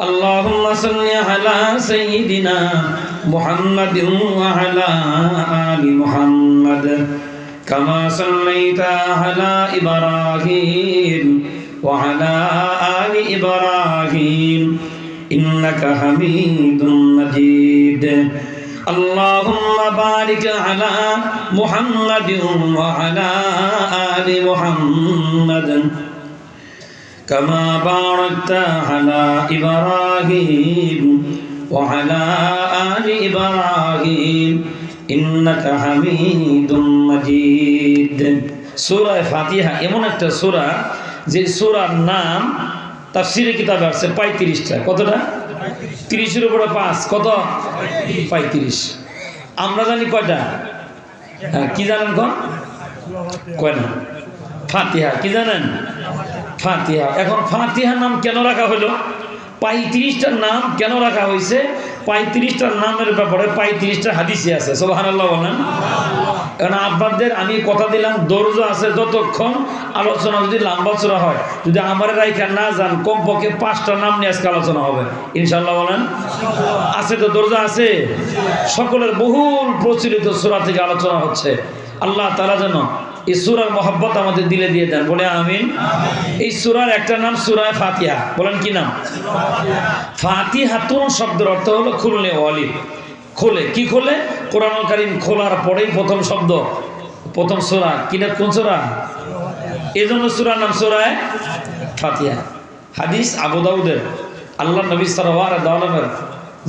اللهم صل على سيدنا محمد وعلى آل محمد كما صليت على إبراهيم وعلى آل إبراهيم إنك حميد مجيد اللهم بارك على محمد وعلى آل محمد كما باركت على إبراهيم وعلى آل إبراهيم إنك حميد مجيد সূরা ফাতিহা এমন একটা সূরা যে সূরার নাম তাফসীরে কিতাবে আছে 35টা কতটা 30 এর উপরে 5 কত 35 আমরা জানি কয়টা হ্যাঁ, কি জানেন কোন কয় না ফাতিহা কি জানেন ফাতিহা। এখন ফাতিহার নাম কেন রাখা হলো? পঁয়ত্রিশটার নাম কেন রাখা হয়েছে? পঁয়ত্রিশটার নামের ব্যাপারে পঁয়ত্রিশটা হাদিসে আছে সোহান আল্লাহ বলেন। কারণ আপনাদের আমি কথা দিলাম দর্জ আছে যতক্ষণ আলোচনা যদি লম্বা চড়া হয়। যদি আমার রাইখা না যান কমপক্ষে পাঁচটা নাম নিয়ে আজকে আলোচনা হবে। ইনশাল্লাহ বলেন। আছে তো দরজা আছে? সকলের বহুল প্রচলিত সুরা থেকে আলোচনা হচ্ছে। আল্লাহ তারা যেন এই সুরার মহব্বত আমাদের দিলে দিয়ে দেন। বলে আমিন। এই সুরার একটা নাম সুরায় ফাতিহা। বলেন কি নাম? ফাতিহাতুন শব্দের অর্থ হলো খুললে ওয়ালি খোলে। কি খোলে? কোরআন কারিম খোলার পরেই প্রথম শব্দ। প্রথম সুরা। কিনা কোন সুরা? এই জন্য সুরার নাম সুরায় ফাতিহা। হাদিস আবু দাউদের। আল্লাহ নবী সারওয়ার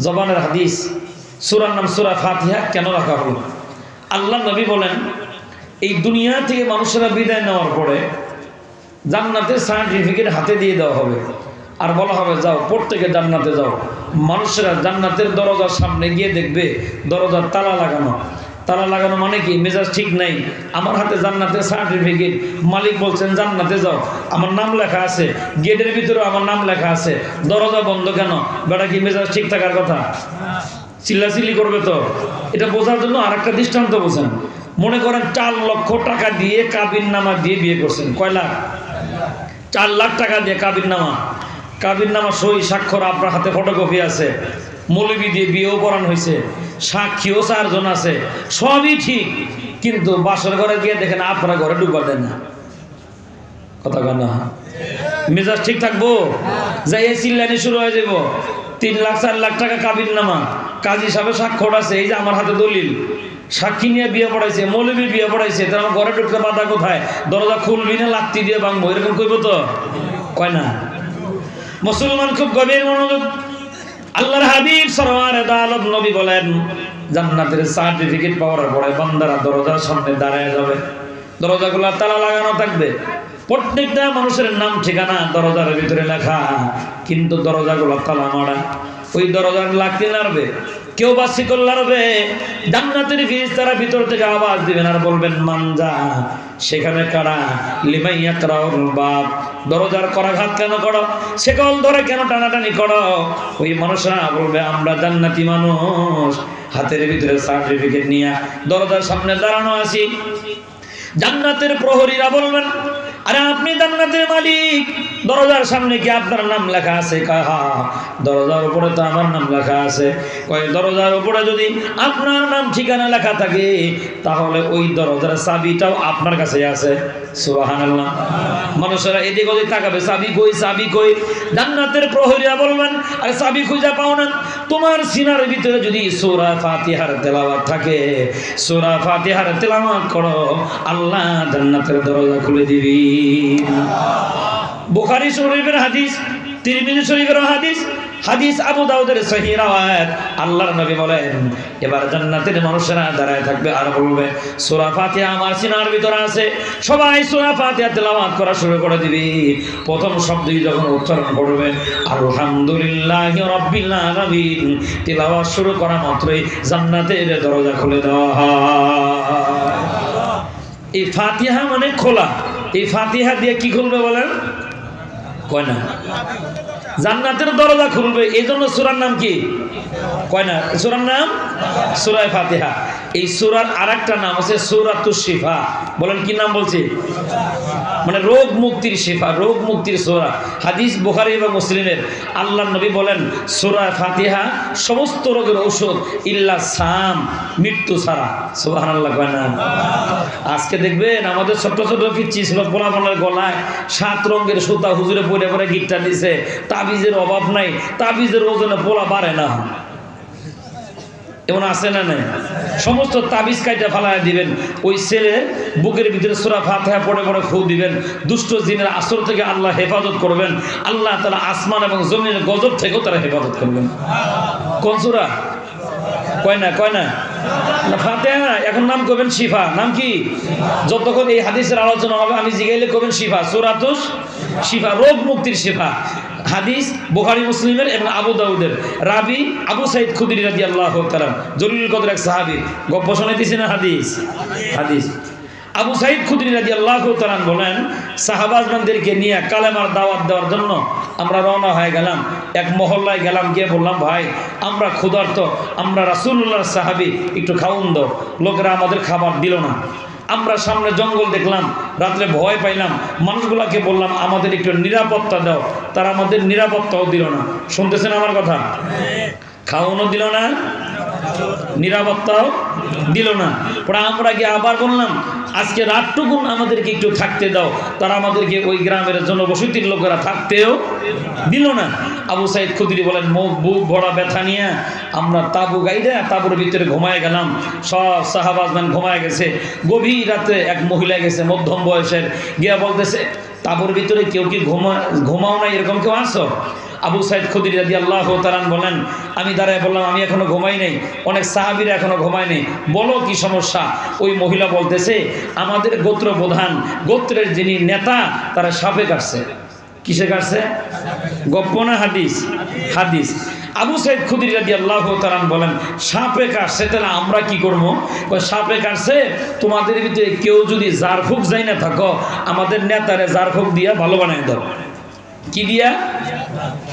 জবানের হাদিস। সুরার নাম সুরা ফাতিহা কেন রাখা হলো? আল্লাহ নবী বলেন এই দুনিয়া থেকে মানুষেরা বিদায় নেওয়ার পরে জান্নাতের সার্টিফিকেট হাতে দিয়ে দেওয়া হবে। আর বলা হবে, যাও, প্রত্যেকে জান্নাতে যাও। মানুষেরা জান্নাতের দরজার সামনে গিয়ে দেখবে, দরজার তালা লাগানো। তালা লাগানো মানে কি? মেজাজ ঠিক নাই। আমার হাতে জান্নাতের সার্টিফিকেট মালিক বলছেন, জান্নাতে যাও। আমার নাম লেখা আছে। গেটের ভিতরে আমার নাম লেখা আছে। দরজা বন্ধ কেন? বেটা, কি মেজাজ ঠিক থাকার কথা? চিল্লাচিল্লি করবে তো? এটা বোঝার জন্য আর একটা দৃষ্টান্ত বোঝেন। মনে করেন চার লক্ষ টাকা দিয়ে কাবির নামা দিয়ে বিয়ে করছেন। কয় লাখ? চার লাখ টাকা দিয়ে কাবির নামা কাবির নামা সই স্বাক্ষর আপনার হাতে ফটোকপি আছে। মৌলবি দিয়ে বিয়েও পড়ানো হয়েছে। সাক্ষীও চারজন আছে। সবই ঠিক। কিন্তু বাসর ঘরে গিয়ে দেখেন আপনারা ঘরে ডুবা দেন না। কথা কন মেজাজ ঠিক থাকব? যাই এই চিল্লানি শুরু হয়ে যাব তিন লাখ, চার লাখ টাকা কাবির নামা কাজী সাহেব স্বাক্ষর আছে। এই যে আমার হাতে দলিল। সাক্ষী নিয়ে বিয়ে পড়াইছে, মৌলবি বিয়ে পড়াইছে, তার আমার ঘরে ঢুকতে বাধা কোথায়? দরজা খুলবি না, লাত্তি দিয়ে ভাঙবো, এরকম কইব তো? কয় না। মুসলমান খুব গভীর মনোযোগ। আল্লাহর হাবিব সরওয়ার আদালত নবী বলেন, জান্নাতের সার্টিফিকেট পাওয়ার পরে বান্দারা দরজার সামনে দাঁড়ায় যাবে। দরজাগুলো তালা লাগানো থাকবে। প্রত্যেকটা মানুষের নাম, ঠিকানা দরজার ভিতরে লেখা, কিন্তু দরজাগুলো তালা মারা। ওই দরজার লাগতে নাড়বে। কেউ বা শিকল নাড়বে জান্নাতের ফিরিস তারা ভিতর থেকে আওয়াজ দিবেন আর বলবেন মানজা সেখানে কারা? লিমাইয়া কারাউল বাপ দরজার করাঘাত কেন করো? সেকল ধরে কেন টানাটানি করো? ওই মানুষরা বলবে, আমরা জান্নাতি মানুষ। হাতের ভিতরে সার্টিফিকেট নিয়ে দরজার সামনে দাঁড়ানো আছি। জান্নাতের প্রহরীরা বলবেন আরে আপনি জান্নাতের মালিক। দরজার সামনে কি আপনার নাম লেখা আছে? কাহা দরজার উপরে তো আমার নাম লেখা আছে। কয়, দরজার উপরে যদি আপনার নাম ঠিকানা লেখা থাকে, তাহলে ওই দরজার চাবিটাও আপনার কাছে আছে। সুবহানাল্লাহ। মানুষেরা তাকাবে, চাবি কই চাবি কই? জান্নাতের প্রহরীরা বলবেন, আর চাবি খুঁজে পাও না। তোমার সিনার ভিতরে যদি সূরা ফাতিহার তেলাওয়াত থাকে, সূরা ফাতিহার তেলাওয়াত করো, আল্লাহ জান্নাতের দরজা খুলে দিবি। বুখারী শরীফের হাদিস, তিরমিজি শরীফের হাদিস হাদিস আবু দাউদের সহি আল্লাহর নবী বলেন, এবার জান্নাতের মানুষেরা দাঁড়ায় থাকবে আর বলবে, সূরা ফাতিহা আমার সিনার ভিতরে আছে। সবাই সূরা ফাতিহা তেলাওয়াত করা শুরু করে দিবি। প্রথম শব্দই যখন উচ্চারণ করবে, আলহামদুলিল্লাহি রাব্বিল তেলাওয়াত শুরু করা মাত্রই জান্নাতের দরজা খুলে দেওয়া হয়। এই ফাতিহা মানে খোলা। এই ফাতিহা দিয়ে কি খুলবে বলেন? কয় না? জান্নাতের দরজা খুলবে এই জন্য সুরার নাম কি? কয় না? সুরার নাম? সুরায় ফাতেহা। এই সুরার আর নাম আছে সুরাতু শিফা। বলেন কি নাম বলছি? মানে রোগ মুক্তির শিফা, রোগ মুক্তির সোরা। হাদিস বুখারি এবং মুসলিমের। আল্লাহ নবী বলেন, সোরা ফাতিহা সমস্ত রোগের ঔষধ ইল্লা সাম, মৃত্যু ছাড়া। সুবাহান আল্লাহ আজকে দেখবেন আমাদের ছোট্ট ছোট পিচ্ছি ছিল পোলাপনের গলায় সাত রঙের সুতা হুজুরে পরে পরে গিটটা দিছে। তাবিজের অভাব নাই, তাবিজের ওজনে পোলা বাড়ে না। এমন আছে না নাই? সমস্ত তাবিজ কাইটা ফালায় দিবেন। ওই ছেলে বুকের ভিতরে সোরা ফাতে পড়ে পড়ে ফু দিবেন। দুষ্ট জিনের আসর থেকে আল্লাহ হেফাজত করবেন। আল্লাহ তারা আসমান এবং জমিনের গজব থেকেও তারা হেফাজত করবেন। কোন সুরা? কয় না কয় না? ফাতেহা, এখন নাম করবেন শিফা? নাম কি? যতক্ষণ এই হাদিসের আলোচনা হবে, আমি জিগাইলে করবেন শিফা? সুরাতুস শিফা, রোগ মুক্তির শিফা। হাদিস বোখারি, মুসলিমের এবং আবু দাউদের। রাবি আবু সাইদ খুদরি রাজি আল্লাহ তালাম জরুরি কদর এক সাহাবি। গপ্প শোনাইতেছি না হাদিস? হাদিস। আবু সাইদ খুদরি রাজি আল্লাহ তালাম বলেন সাহাবাজমানদেরকে নিয়ে কালেমার দাওয়াত দেওয়ার জন্য আমরা রওনা হয়ে গেলাম। এক মহল্লায় গেলাম গিয়ে বললাম ভাই আমরা ক্ষুধার্ত আমরা রাসুল্লাহর সাহাবি একটু খাউন দাও। লোকেরা আমাদের খাবার দিল না। আমরা সামনে জঙ্গল দেখলাম রাত্রে ভয় পাইলাম। মানুষগুলাকে বললাম আমাদের একটু নিরাপত্তা দাও। তারা আমাদের নিরাপত্তাও দিল না। শুনতেছেন আমার কথা? খাওয়ানো দিল না নিরাপত্তাও দিল না। পরে আমরা গিয়ে আবার বললাম, আজকে রাতটুকুন আমাদেরকে একটু থাকতে দাও। তারা আমাদেরকে ওই গ্রামের জনবসতির লোকেরা থাকতেও দিল না। আবু সাইদ খুদরি বলেন, মুখ, বুক ভরা ব্যথা নিয়ে আমরা তাবু গাইডে, তাবুর ভিতরে ঘুমায় গেলাম। সব সাহাবাজমান ঘুমায় গেছে। গভীর রাতে এক মহিলা গেছে, মধ্যম বয়সের। গিয়া বলতেছে তাবুর ভিতরে কেউ কি ঘুমা, ঘুমাও না এরকম কেউ আসো আবু সাইদ খুদির রাজি আল্লাহ তালান বলেন, আমি দাঁড়ায় বললাম, আমি এখনও ঘুমাই নেই। অনেক সাহাবিরা এখনও ঘুমাই নেই। বলো কি সমস্যা? ওই মহিলা বলতেছে, আমাদের গোত্র প্রধান গোত্রের যিনি নেতা, তারা সাপে কাটছে। কিসে কাটছে? গপ্পনা হাদিস? হাদিস। আবু সাইদ খুদির রাজি আল্লাহ তালান বলেন, সাপে কাটছে, তাহলে আমরা কি করব? সাপে কাটছে, তোমাদের ভিতরে কেউ যদি জারফুক যাই না থাকো, আমাদের নেতারে জারফুক দিয়া ভালো বানায় দাও। কি দিয়া?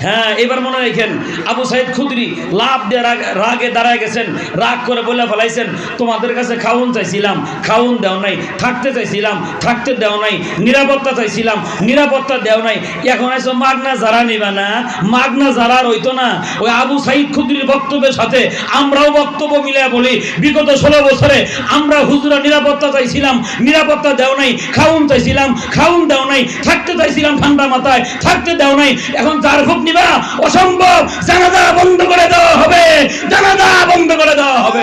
হ্যাঁ এবার মনে রাখেন, আবু সাইদ খুদরি লাভ দিয়ে রাগে দাঁড়ায় গেছেন, রাগ করে বলে ফেলাইছেন, তোমাদের কাছে খাউন চাইছিলাম, খাউন দেও নাই, থাকতে চাইছিলাম, থাকতে দেও নাই, নিরাপত্তা চাইছিলাম, নিরাপত্তা দেও নাই। এখন আইসো মাগনা যারা নিবা না, মাগনা যারা রইতো না, ওই আবু সাইদ খুদরির বক্তব্যের সাথে আমরাও বক্তব্য মিলে বলি, বিগত ষোলো বছরে আমরা হুজুরা নিরাপত্তা চাইছিলাম, নিরাপত্তা দেও নাই, খাউন চাইছিলাম, খাউন দেও নাই, থাকতে চাইছিলাম ঠান্ডা মাথায় থাকতে দেও নাই। এখন যার খুব নিবা অসম্ভব। জানাজা বন্ধ করে দেওয়া হবে। জানাজা বন্ধ করে দেওয়া হবে।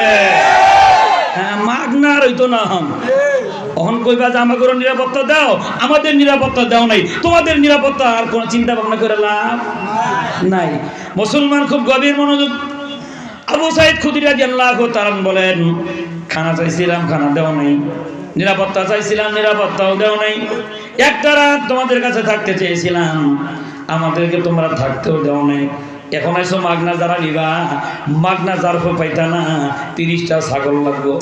হ্যাঁ না যে আমাকে নিরাপত্তা দাও। আমাদের নিরাপত্তা দাও নাই। তোমাদের নিরাপত্তা আর কোনো চিন্তা ভাবনা নাই। মুসলমান খুব গভীর মনোযোগ। তারান বলেন, খানা চাইছিলাম, খানা দেওয়া নাই। নিরাপত্তা চাইছিলাম, নিরাপত্তাও দেওয়া নাই। একটা রাত তোমাদের কাছে থাকতে চেয়েছিলাম, আমাদেরকে তোমরা থাকতেও দেওয়া নাই। এখন আইসো মাগনা যারা নিবা মাগনা যার পাইতা না, তিরিশটা ছাগল লাগবো।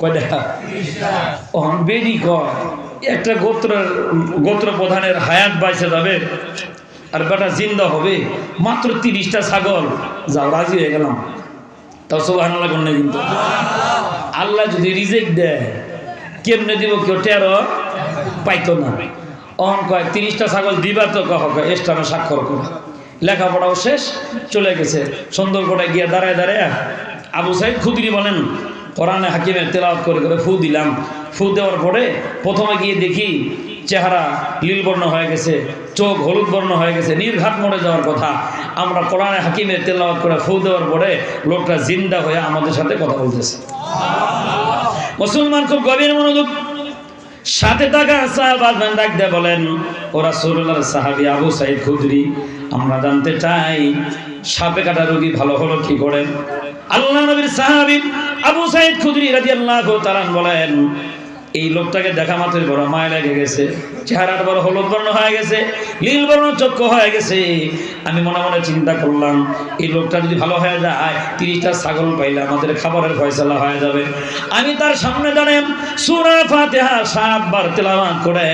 কয়টা? বেরি একটা গোত্র গোত্র প্রধানের হায়াত বাইসে যাবে, আর বেটা জিন্দা হবে, মাত্র তিরিশটা ছাগল। যাও, রাজি হয়ে গেলাম। তাও সব লাগুন না কিন্তু। আল্লাহ যদি রিজেক্ট দেয় কেমনে দিব কেউ টেরো? পাইতো না। অহন কয়, তিরিশটা ছাগল দিবা তো কহ, কয় এস্টানো স্বাক্ষর করে লেখাপড়াও শেষ, চলে গেছে। সুন্দর করে গিয়ে দাঁড়ায় দাঁড়ায় আবু সাহেব খুদরি বলেন, কোরআনে হাকিমের তেলাওয়াত করে করে ফু দিলাম। ফু দেওয়ার পরে প্রথমে গিয়ে দেখি চেহারা নীলবর্ণ হয়ে গেছে, চোখ হলুদ বর্ণ হয়ে গেছে, নির্ঘাত মরে যাওয়ার কথা। আমরা কোরআনে হাকিমের তেলাওয়াত করে ফু দেওয়ার পরে লোকটা জিন্দা হয়ে আমাদের সাথে কথা বলতেছে। মুসলমান খুব গভীর মনোযোগ। সাথে থাকা সাহাবাজমান ডাক দিয়ে বলেন ওরা সরুল্লাহ সাহাবি আবু সাইদ খুদরি, আমরা জানতে চাই, সাপে কাটা রোগী ভালো হলো কি করেন আল্লাহ নবীর সাহাবি আবু সাইদ খুদরি রাজি আল্লাহ তালান বলেন, এই লোকটাকে দেখা মাত্রই বড় মায় লেগে গেছে, চেহারাটা বড় হলুদ বর্ণ হয়ে গেছে নীল বর্ণ চক্ষু হয়ে গেছে। আমি মনে মনে চিন্তা করলাম, এই লোকটা যদি ভালো হয়ে যায়, তিরিশটা ছাগল পাইলে আমাদের খাবারের ফয়সালা হয়ে যাবে। আমি তার সামনে দাঁড়াম সুরা ফাতেহা সাতবার তেলাওয়াত করে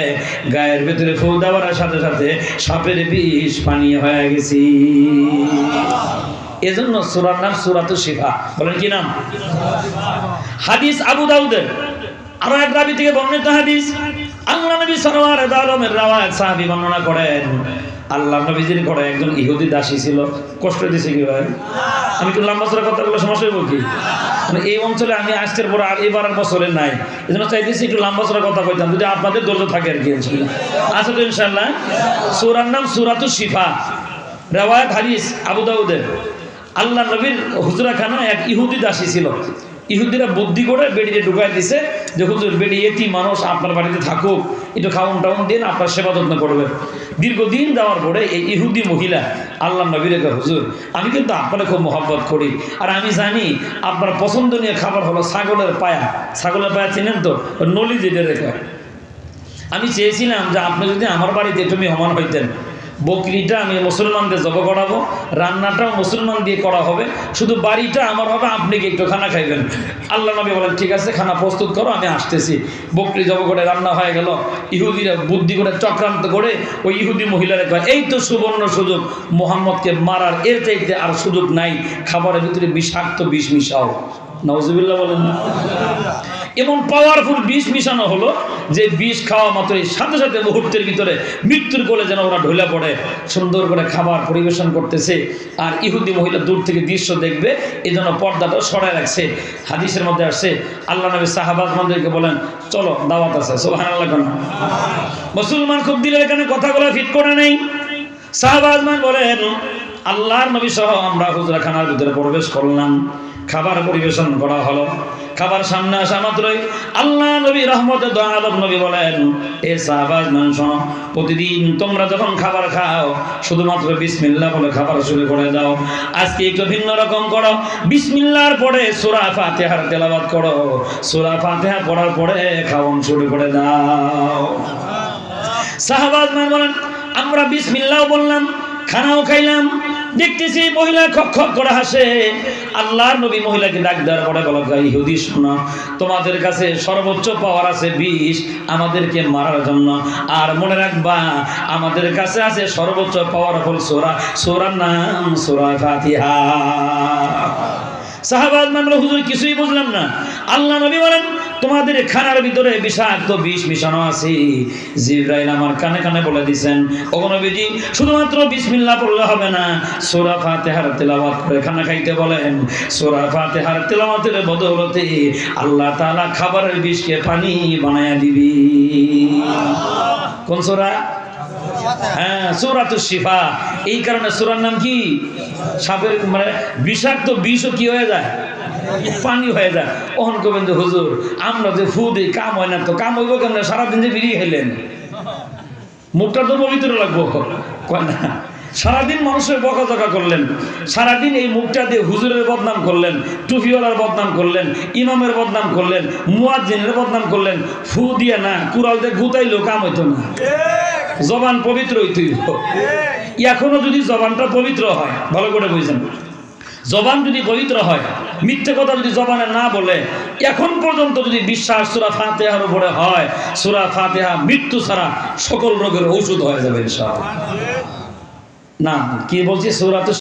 গায়ের ভেতরে ফু দেওয়ার সাথে সাথে সাপের বিষ পানি হয়ে গেছি। এজন্য সুরার নাম সুরাত শিফা। বলেন কি নাম? হাদিস আবু দাউদের। আরও এক রাবি থেকে বর্ণিত হাদিস। আল্লাহ নবী সরওয়ার আলমের রাওয়াত সাহাবী বর্ণনা করেন। আল্লাহ নবীজির ঘরে একজন ইহুদি দাসী ছিল, কষ্ট দিছে কি ভাই? আমি একটু লম্বা চড়া কথা বলে সমস্যা কি? মানে এই অঞ্চলে আমি আসতের পর আর এবার বছরে নাই। এই জন্য চাইতেছি একটু লম্বা চড়া কথা কইতাম, যদি আপনাদের ধৈর্য থাকে আর কি আচ্ছা তো ইনশাল্লাহ সুরার নাম সুরাতু শিফা, রেওয়ায়ত হারিস আবু দাউদের। আল্লাহ নবীর হুজরাখানা এক ইহুদি দাসী ছিল। ইহুদিরা বুদ্ধি করে বেডিতে ঢুকাই দিছে যে, হুজুর, বেডি এটি মানুষ, আপনার বাড়িতে থাকুক, একটু খাউন টাউন দিন, আপনার সেবা যত্ন করবেন দীর্ঘদিন যাওয়ার পরে এই ইহুদি মহিলা, আল্লাহ নবীর হুজুর, আমি কিন্তু আপনারা খুব মহব্বত করি, আর আমি জানি আপনার পছন্দনীয় খাবার হলো ছাগলের পায়া। ছাগলের পায়া চিনেন তো? নলি যেটা রেখা। আমি চেয়েছিলাম যে, আপনি যদি আমার বাড়িতে তুমি মেহমান হইতেন বকরিটা আমি মুসলমানদের জব করাবো, রান্নাটাও মুসলমান দিয়ে করা হবে, শুধু বাড়িটা আমার হবে, আপনি কি একটু খানা খাইবেন। আল্লাহ নবী বলেন, ঠিক আছে, খানা প্রস্তুত করো, আমি আসতেছি। বকরি জব করে রান্না হয়ে গেল। ইহুদিরা বুদ্ধি করে চক্রান্ত করে ওই ইহুদি মহিলারা কয়, এই তো সুবর্ণ সুযোগ, মোহাম্মদকে মারার এর চাইতে আর সুযোগ নাই, খাবারের ভিতরে বিষাক্ত বিষ মিশাও। নওয়াজুবিল্লাহ বলেন এমন পাওয়ারফুল বিষ মিশানো হলো যে বিষ খাওয়া মাত্রই সাথে সাথে মুহূর্তের ভিতরে মৃত্যুর কোলে যেন ওরা ঢলে পড়ে, সুন্দর করে খাবার পরিবেশন করতেছে। আর ইহুদি মহিলা দূর থেকে দৃশ্য দেখবে এই জন্য পর্দাটা সরাই রাখছে। হাদিসের মধ্যে আসছে, আল্লাহ নবী সাহাবাজ মন্দিরকে বলেন, চলো, দাওয়াত আছে সোহান মুসলমান খুব দিলের এখানে কথাগুলো ফিট করে নেই। সাহাবাজমান বলেন, আল্লাহর নবী সহ আমরা হুজরাখানার ভিতরে প্রবেশ করলাম। খাবার পরিবেশন করা হলো। খাবার সামনে আসা মাত্রই আল্লাহ নবী রহমতে দয়ালব নবী বলেন, এ সাহাবাজ মান শোনো, প্রতিদিন তোমরা যখন খাবার খাও, শুধুমাত্র বিসমিল্লাহ বলে খাবার শুরু করে দাও। আজকে একটু ভিন্ন রকম করো। বিসমিল্লাহর পরে সূরা ফাতিহার তেলাবাদ করো। সূরা ফাতিহা পড়ার পরে খাওয়ান শুরু করে দাও। সাহাবাজ মান বলেন, আমরা বিসমিল্লাহ বললাম, খানাও খাইলাম দেখতেছি মহিলা খক খক করে হাসে। আল্লাহর নবী মহিলাকে ডাক দেওয়ার পরে বলো ইহুদি শোনো, তোমাদের কাছে সর্বোচ্চ পাওয়ার আছে বিষ, আমাদেরকে মারার জন্য। আর মনে রাখবা, আমাদের কাছে আছে সর্বোচ্চ পাওয়ার পাওয়ারফুল সোরা, সোরার নাম সোরা ফাতিহা। সাহাবাদ মানল হুজুর, কিছুই বুঝলাম না। আল্লাহ নবী বলেন তোমাদের খানার ভিতরে বিষাক্ত বিষ মিশানো আছে। জিব্রাইল আমার কানে কানে বলে দিছেন ও নবীজি, শুধুমাত্র বিসমিল্লাহ পড়লে হবে না, সূরা ফাতিহার তেলাওয়াত করে খানা খাইতে বলেন। সূরা ফাতিহার তেলাওয়াতের বদৌলতে আল্লাহ তাআলা খাবারের বিষকে পানি বানায়া দিবি। কোন সূরা? হ্যাঁ সূরাতুশ শিফা। এই কারণে সূরার নাম কি? সাপের মানে বিষাক্ত বিষও কি হয়ে যায়? পানি হয়ে যায়। ওহন গোবিন্দ হুজুর, আমরা যে ফু দিই, কাম হয় না তো, কাম হইব কেমন? সারাদিন যে বেরিয়ে খেলেন। মুখটা তো পবিত্র লাগবো। কয় না, সারাদিন মানুষের বকা বকাঝকা করলেন। সারাদিন এই মুখটা দিয়ে হুজুরের বদনাম করলেন টুফিওয়ালার বদনাম করলেন, ইমামের বদনাম করলেন, মুয়াজ্জিনের বদনাম করলেন। ফু দিয়ে না, কুড়াল দিয়ে গুতাইলেও কাম হইতো না। জবান পবিত্র হইতে এখনও যদি জবানটা পবিত্র হয়, ভালো করে বুঝছেন জবান যদি পবিত্র হয়, মিথ্যে কথা যদি জবানে না বলে, এখন পর্যন্ত যদি বিশ্বাস সুরা ফাতেহার উপরে হয়, সুরা ফাতেহা মৃত্যু ছাড়া সকল রোগের ঔষধ হয়ে যাবে না, কি বলছি? সুরা তো